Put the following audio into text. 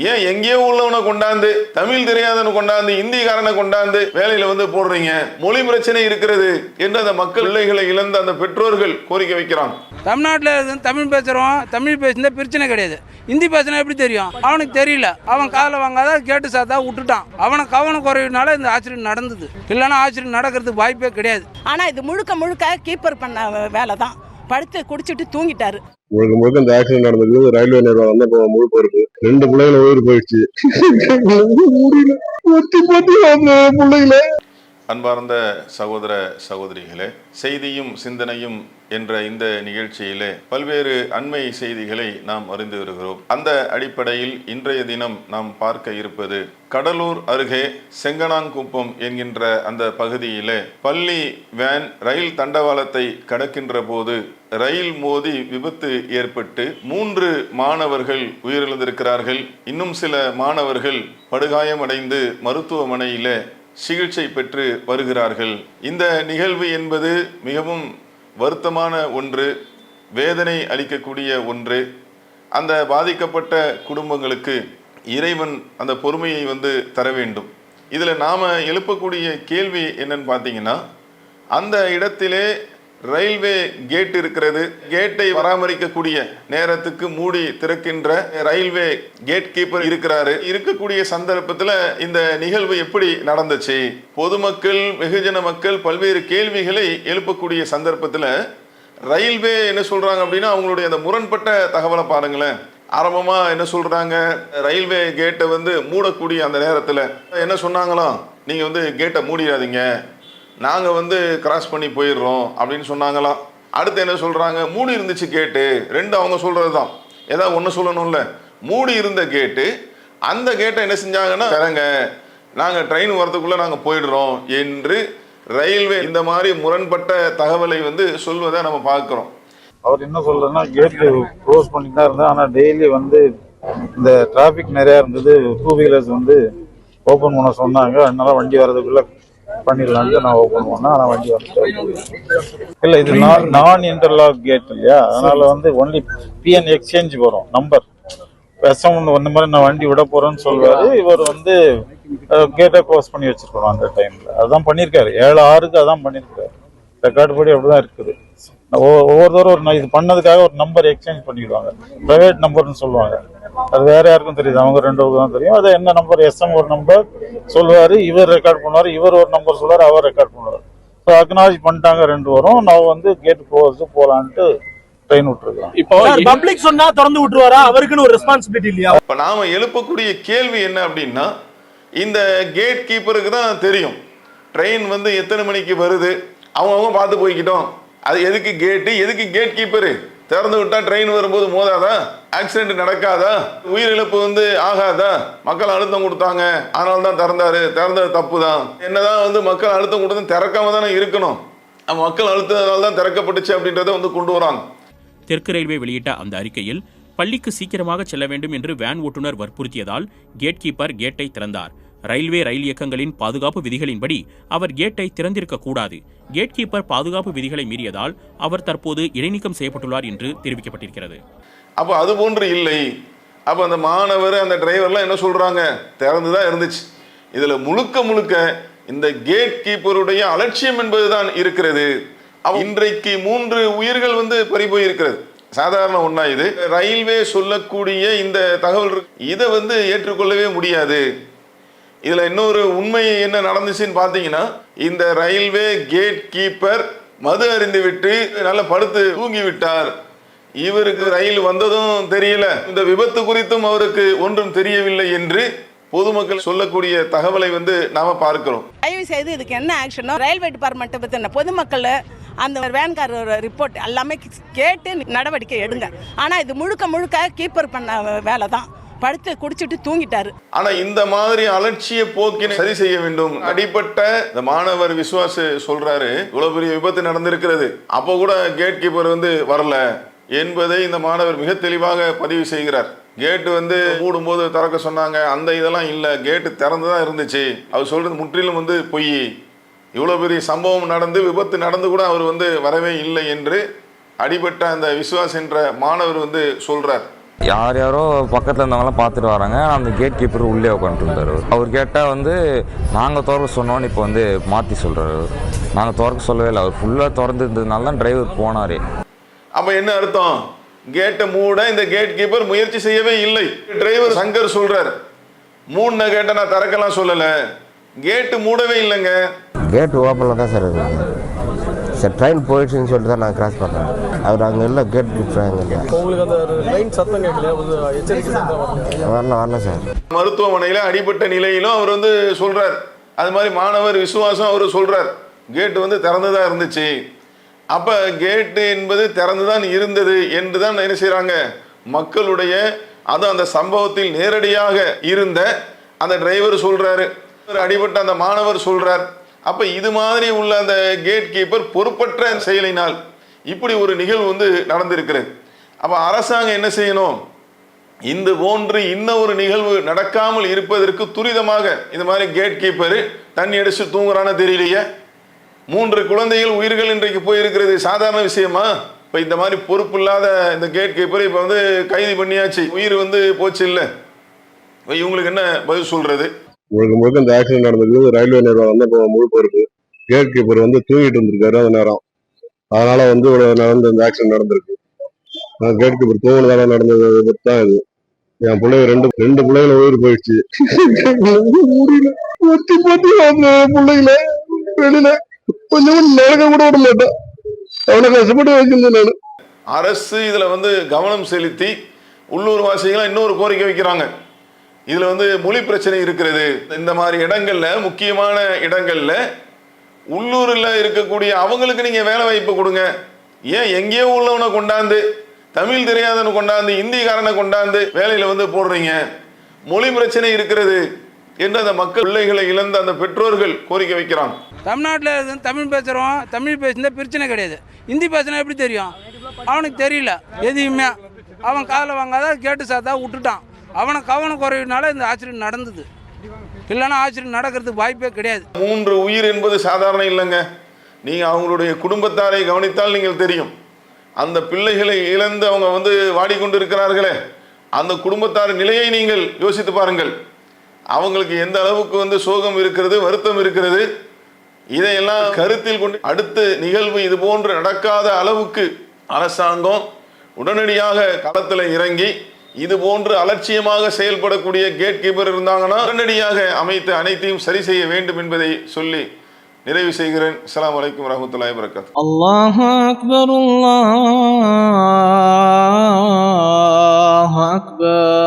ஏன் எங்கேயோ உள்ளவனை கொண்டாந்து தமிழ் தெரியாதவனை கொண்டாந்து இந்திக்காரனை கொண்டாந்து வேலையில வந்து போடுறீங்க? மொழி பிரச்சனை இருக்கிறது என்று அந்த மக்கள் பிள்ளைகளை இழந்த அந்த பெற்றோர்கள் கோரிக்கை வைக்கிறாங்க. தமிழ்நாட்டில் தமிழ் பேசுகிறோம் தமிழ் பேசுனா பிரச்சனை கிடையாது. ஹிந்தி பேசினா எப்படி தெரியும்? அவனுக்கு தெரியல. அவன் காதில் வாங்காத கேட்டு சாத்தா விட்டுட்டான். அவனை கவனம் குறைவினால இந்த ஆக்சிடென்ட் நடந்தது. இல்லைன்னா ஆக்சிடென்ட் நடக்கிறதுக்கு வாய்ப்பே கிடையாது. ஆனால் இது முழுக்க முழுக்க கீப்பர் பண்ண வேலை தான் படுத்து குடிச்சிட்டு தூங்கிட்டாரு. முழுக்க முழுக்க இந்த ஆக்சிடென்ட் நடந்தது. ரயில்வே நிர்வாகம் தான் இப்போ முழு பொறுப்பு. ரெண்டு பிள்ளைகளை உயிர் போயிடுச்சு. முடியல பிள்ளைகளை. அன்பார்ந்த சகோதர சகோதரிகளே செய்தியும் சிந்தனையும் என்ற இந்த நிகழ்ச்சியிலே பல்வேறு அண்மை செய்திகளை நாம் அறிந்து வருகிறோம். அந்த அடிப்படையில் இன்றைய தினம் நாம் பார்க்க இருப்பது கடலூர் அருகே செங்கனாங்குப்பம் என்கின்ற அந்த பகுதியிலே பள்ளி வேன் ரயில் தண்டவாளத்தை கடக்கின்ற போது ரயில் மோதி விபத்து ஏற்பட்டு மூன்று மாணவர்கள் உயிரிழந்திருக்கிறார்கள். இன்னும் சில மாணவர்கள் படுகாயமடைந்து மருத்துவமனையிலே சிகிச்சை பெற்று வருகிறார்கள். இந்த நிகழ்வு என்பது மிகவும் வருத்தமான ஒன்று வேதனை அளிக்கக்கூடிய ஒன்று. அந்த பாதிக்கப்பட்ட குடும்பங்களுக்கு இறைவன் அந்த பொறுமையை வந்து தர வேண்டும். இதில் நாம் எழுப்பக்கூடிய கேள்வி என்னன்னு பார்த்தீங்கன்னா அந்த இடத்திலே ரயில்வே கேட் இருக்கிறது. கேட்டை பராமரிக்கக்கூடிய நேரத்துக்கு மூடி திறக்கின்ற ரயில்வே கேட் கீப்பர் இருக்கிறாரு. இருக்கக்கூடிய சந்தர்ப்பத்தில் இந்த நிகழ்வு எப்படி நடந்துச்சு? பொதுமக்கள் வெகுஜன மக்கள் பல்வேறு கேள்விகளை எழுப்பக்கூடிய சந்தர்ப்பத்தில் ரயில்வே என்ன சொல்றாங்க அப்படின்னா அவங்களுடைய அந்த முரண்பட்ட தகவலை பாருங்களேன். ஆரம்பமா என்ன சொல்றாங்க? ரயில்வே கேட்டை வந்து மூடக்கூடிய அந்த நேரத்தில் என்ன சொன்னாங்களாம்? நீங்க வந்து கேட்டை மூடிடாதீங்க. நாங்கள் வந்து கிராஸ் பண்ணி போயிடுறோம் அப்படின்னு சொன்னாங்களாம் அடுத்து என்ன சொல்கிறாங்க மூடி இருந்துச்சு கேட்டு ரெண்டு அவங்க சொல்கிறது தான் ஏதாவது ஒன்று சொல்லணும்ல? மூடி இருந்த கேட்டு அந்த கேட்டை என்ன செஞ்சாங்கன்னா தரங்க நாங்கள் ட்ரெயின் வரதுக்குள்ளே நாங்கள் போயிடுறோம் என்று ரயில்வே இந்த மாதிரி முரண்பட்ட தகவலை வந்து சொல்வதை நம்ம பார்க்குறோம். அவர் என்ன சொல்றதுன்னா கேட்டு க்ளோஸ் பண்ணி தான் இருந்தார். ஆனால் டெய்லி வந்து இந்த டிராஃபிக் நிறையா இருந்தது. டூ வீலர்ஸ் வந்து ஓப்பன் பண்ண சொன்னாங்க. அதனால வண்டி வர்றதுக்குள்ள பண்ணிடலான்ட்டு நான் ஓப்பன் பண்ணேன். ஆனால் வண்டி வந்துட்டு இல்லை இது நான் நான் இன்டர்லாக் கேட் இல்லையா? அதனால் வந்து ஒன்லி பிஎன் எக்ஸ்சேஞ்ச் வரும் நம்பர் எஸ்எம் இந்த மாதிரி நான் வண்டி விட போகிறேன்னு சொல்லுவாரு இவர் வந்து கேட்டை க்ளோஸ் பண்ணி வச்சுருக்கணும் அந்த டைமில் அதான் பண்ணியிருக்காரு ஏழு ஆறுக்கு அதான் பண்ணியிருக்காரு ரெக்கார்டு படி அப்படிதான் இருக்குது. ஒவ்வொரு ஒவ்வொருத்தரும் ஒரு இது பண்ணதுக்காக ஒரு நம்பர் எக்ஸ்சேஞ்ச் பண்ணிடுவாங்க. ப்ரைவேட் நம்பர்னு சொல்லுவாங்க. அது வேற யாருக்கும் தெரியுது. அவங்க ரெண்டு தான் தெரியும். அது என்ன நம்பர் எஸ்எம் ஒரு நம்பர் சொல்லுவாரு இவர் ரெக்கார்ட் பண்ணுவாரு இவர் ஒரு நம்பர் சொல்லுவாரு அவர் ரெக்கார்ட் பண்ணுவார். ஸோ அக்னாலஜ் பண்ணிட்டாங்க ரெண்டு வரும் நான் வந்து கேட் க்ளோஸ் போலான்ட்டு ட்ரெயின் விட்டுருக்கேன் இப்போ பப்ளிக் சொன்னா திறந்து விட்டுருவாரா? அவருக்குன்னு ஒரு ரெஸ்பான்சிபிலிட்டி இல்லையா? இப்போ நாம எழுப்பக்கூடிய கேள்வி என்ன அப்படின்னா இந்த கேட் கீப்பருக்கு தான் தெரியும். ட்ரெயின் வந்து எத்தனை மணிக்கு வருது? அவங்கவுங்க பார்த்து போய்க்கிட்டோம். அது எதுக்கு கேட்டு எதுக்கு கேட் கீப்பரு திறந்து விட்டா ட்ரெயின் வரும்போது மோதாதா? ஆக்சிடென்ட் நடக்காதா? உயிரிழப்பு வந்து ஆகாதா? மக்கள் அழுத்தம் கொடுத்தாங்க. அதனால தான் திறந்தாரு. திறந்தது தப்பு தான் என்னதான் வந்து மக்கள் அழுத்தம் கொடுத்து திறக்காம தானே இருக்கணும். மக்கள் அழுத்தத்தினால தான் திறக்கப்பட்டுச்சு அப்படின்றத வந்து கொண்டு வராங்க. தெற்கு ரயில்வே வெளியிட்ட அந்த அறிக்கையில் பள்ளிக்கு சீக்கிரமாக செல்ல வேண்டும் என்று வேன் ஓட்டுநர் வற்புறுத்தியதால் கேட் கீப்பர் கேட்டை திறந்தார். ரயில்வே ரயில் இயக்கங்களின் பாதுகாப்பு விதிகளின்படி அவர் கேட்டை திறந்திருக்க கூடாது. கேட் கீப்பர் பாதுகாப்பு விதிகளை மீறியதால் அவர் தற்போது இடைநீக்கம் செய்யப்பட்டுள்ளார் என்று தெரிவிக்கப்பட்டிருக்கிறது. அப்போ அது போன்று இல்லை. அப்போ அந்த மாணவர் அந்த டிரைவர்லாம் என்ன சொல்றாங்க? திறந்து தான் இருந்துச்சு. இதுல முழுக்க முழுக்க இந்த கேட் கீப்பருடைய அலட்சியம் என்பதுதான் இருக்கிறது. இன்றைக்கு மூன்று உயிர்கள் வந்து பறிபோய் இருக்கிறது சாதாரண ஒன்றா இது. ரயில்வே சொல்லக்கூடிய இந்த தகவல் இதை வந்து ஏற்றுக்கொள்ளவே முடியாது. இதில் இன்னொரு உண்மை என்ன நடந்துச்சுன்னு பார்த்தீங்கன்னா இந்த ரயில்வே கேட் கீப்பர் மது அறிந்து விட்டு நல்லா படுத்து தூங்கி விட்டார் இவருக்கு ரயில் வந்ததும் தெரியல. இந்த விபத்து குறித்தும் அவருக்கு ஒன்றும் தெரியவில்லை என்று பொதுமக்கள் சொல்லக்கூடிய தகவலை வந்து நாம பார்க்கிறோம். தயவு செய்து இதுக்கு என்ன ஆக்ஷனோ ரயில்வே டிபார்ட்மெண்ட்டை பற்றின பொதுமக்கள் அந்த வேன்காரர் ரிப்போர்ட் எல்லாமே கேட்டு நடவடிக்கை எடுங்க. ஆனால் இது முழுக்க முழுக்க கீப்பர் பண்ண வேலை தான் படுத்து குடிச்சிட்டு தூங்கிட்டாரு. ஆனா இந்த மாதிரி அலட்சிய போக்கினை சரி செய்ய வேண்டும். அடிப்பட்ட இந்த மாணவர் விசுவாச சொல்றாரு இவ்வளவு பெரிய விபத்து நடந்திருக்கிறது. அப்போ கூட கேட் கீப்பர் வந்து வரல. என்பதை இந்த மாணவர் மிக தெளிவாக பதிவு செய்கிறார். கேட்டு வந்து மூடும்போது திறக்க சொன்னாங்க. அந்த இதெல்லாம் இல்லை. கேட்டு திறந்து தான் இருந்துச்சு. அவர் சொல்றது முற்றிலும் வந்து பொய். இவ்வளோ பெரிய சம்பவம் நடந்து விபத்து நடந்து கூட அவர் வந்து வரவே இல்லை என்று அடிபட்ட அந்த விசுவாஸ் என்ற மாணவர் வந்து சொல்றார். யார் யாரோ பக்கத்தில் இருந்தவங்களாம் பார்த்துட்டு வராங்க. அந்த கேட் கீப்பர் உள்ளே உட்காந்துருந்தார் அவர் கேட்டால் வந்து நாங்கள் திறக்க சொன்னோன்னு இப்போ வந்து மாற்றி சொல்கிறாரு நாங்கள் திறக்க சொல்லவே இல்லை. அவர் ஃபுல்லாக திறந்துருந்ததுனால தான் டிரைவர் போனார். அப்ப என்ன அர்த்தம்? கேட்டை மூட இந்த கேட் கீப்பர் முயற்சி செய்யவே இல்லை. டிரைவர் சங்கர் சொல்றார். மூணு கேட்டை நான் திறக்கலாம் சொல்லல. கேட்டு மூடவே இல்லைங்க. கேட் ஓப்பனில் தான் சார் இருக்குது சார் ட்ரெயின் போயிடுச்சுன்னு சொல்லிட்டு தான் நான் கிராஸ் பண்ணேன். அவர் அங்கே இல்லை கேட் இல்லையா? உங்களுக்கு அந்த ட்ரெயின் சத்தம் வரல வரல வரல சார். மருத்துவமனையில் அடிபட்ட நிலையிலும் அவர் வந்து சொல்றார். அது மாதிரி மாணவர் விசுவாசம் அவர் சொல்றார். கேட் வந்து திறந்துதான் இருந்துச்சு. அப்ப கேட்டு என்பது திறந்துதான் இருந்தது என்று தான் என்ன செய்றாங்க? மக்களுடைய அது அந்த சம்பவத்தில் நேரடியாக இருந்த அந்த டிரைவர் சொல்றாரு. அடிபட்ட அந்த மாணவர் சொல்றார். அப்ப இது மாதிரி உள்ள அந்த கேட் கீப்பர் பொறுப்பற்ற செயலினால் இப்படி ஒரு நிகழ்வு வந்து நடந்திருக்கிறது. அப்ப அரசாங்கம் என்ன செய்யணும்? இந்த போன்று இன்ன ஒரு நிகழ்வு நடக்காமல் இருப்பதற்கு துரிதமாக இந்த மாதிரி கேட் கீப்பர் தண்ணி அடிச்சு தூங்குறான்னு தெரியலையே. மூன்று குழந்தைகள் உயிர்கள் இன்றைக்கு போயிருக்கிறது. சாதாரண விஷயமா? இப்போ இந்த மாதிரி பொறுப்பு இல்லாத இந்த கேட் கீப்பர் இப்போ வந்து கைது பண்ணியாச்சு. உயிர் வந்து போச்சு இல்லை? இவங்களுக்கு என்ன பதில் சொல்றது? முழுக்க முழுக்க இந்த ஆக்சிடென்ட் நடந்திருக்கு ரயில்வே நிர்வாகம் தான் இப்போ முழு பொறுப்பு. கேட் கீப்பர் வந்து தூங்கிட்டு இருந்திருக்காரு அந்த நேரம். அதனால வந்து ஒரு நடந்த இந்த ஆக்சிடென்ட் நடந்திருக்கு. கேட் கீப்பர் தூங்கினதால நடந்தது தான் இது. என் பிள்ளைங்க ரெண்டு ரெண்டு பிள்ளைங்கள உயிர் போயிடுச்சு. முடியல ஒத்தி போத்தி அந்த பிள்ளைங்கள. வெளியில கொஞ்சம் நடக்க கூட விட மாட்டேன். அவனை கஷ்டப்பட்டு வச்சிருந்தேன் நான். அரசு இதுல வந்து கவனம் செலுத்தி உள்ளூர் வாசிகளாம் இன்னொரு கோரிக்கை வைக்கிறாங்க. இதுல வந்து மொழி பிரச்சனை இருக்கிறது. இந்த மாதிரி இடங்கள்ல முக்கியமான இடங்கள்ல உள்ளூர்ல இருக்கக்கூடிய அவங்களுக்கு நீங்க வேலை வாய்ப்பு கொடுங்க. ஏன் எங்கேயோ உள்ளவனை கொண்டாந்து தமிழ் தெரியாதவனை கொண்டாந்து இந்திக்காரனை கொண்டாந்து வேலையில வந்து போடுறீங்க? மொழி பிரச்சனை இருக்கிறது என்று அந்த மக்கள் பிள்ளைகளை இழந்த அந்த பெற்றோர்கள் கோரிக்கை வைக்கிறாங்க. தமிழ்நாட்டில் இருந்து தமிழ் பேசுகிறோம் தமிழ் பேசினா பிரச்சனை கிடையாது. ஹிந்தி பேசினா எப்படி தெரியும்? அவனுக்கு தெரியல. எதையுமே. அவன் காதில் வாங்காத கேட்டு சாத்தா விட்டுட்டான். அவனை கவனம் குறைவினால இந்த ஆக்சிடென்ட் நடந்தது. இல்லைன்னா ஆக்சிடென்ட் நடக்கிறதுக்கு வாய்ப்பே கிடையாது. மூன்று உயிர் என்பது சாதாரண இல்லைங்க. நீங்கள் அவங்களுடைய குடும்பத்தாரை கவனித்தால் நீங்கள் தெரியும். அந்த பிள்ளைகளை இழந்து அவங்க வந்து வாடிக்கொண்டு இருக்கிறார்களே அந்த குடும்பத்தார் நிலையை நீங்கள் யோசித்து பாருங்கள். அவங்களுக்கு எந்த அளவுக்கு வந்து சோகம் இருக்கிறது வருத்தம் இருக்கிறது இதையெல்லாம் கருத்தில் கொண்டு அடுத்த நிகழ்வு இது போன்று நடக்காத அளவுக்கு அரசாங்கம் உடனடியாக களத்தில் இறங்கி இது போன்று அலட்சியமாக செயல்படக்கூடிய கேட் கீப்பர் இருந்தாங்கன்னா உடனடியாக அமைத்து அனைத்தையும் சரி செய்ய வேண்டும் என்பதை சொல்லி நிறைவு செய்கிறேன். அஸ்லாம் வலைக்கம் வரமத்துல்லாய் வரகாத் அல்லாஹ் அக்பர் அல்லாஹ் அக்பர்.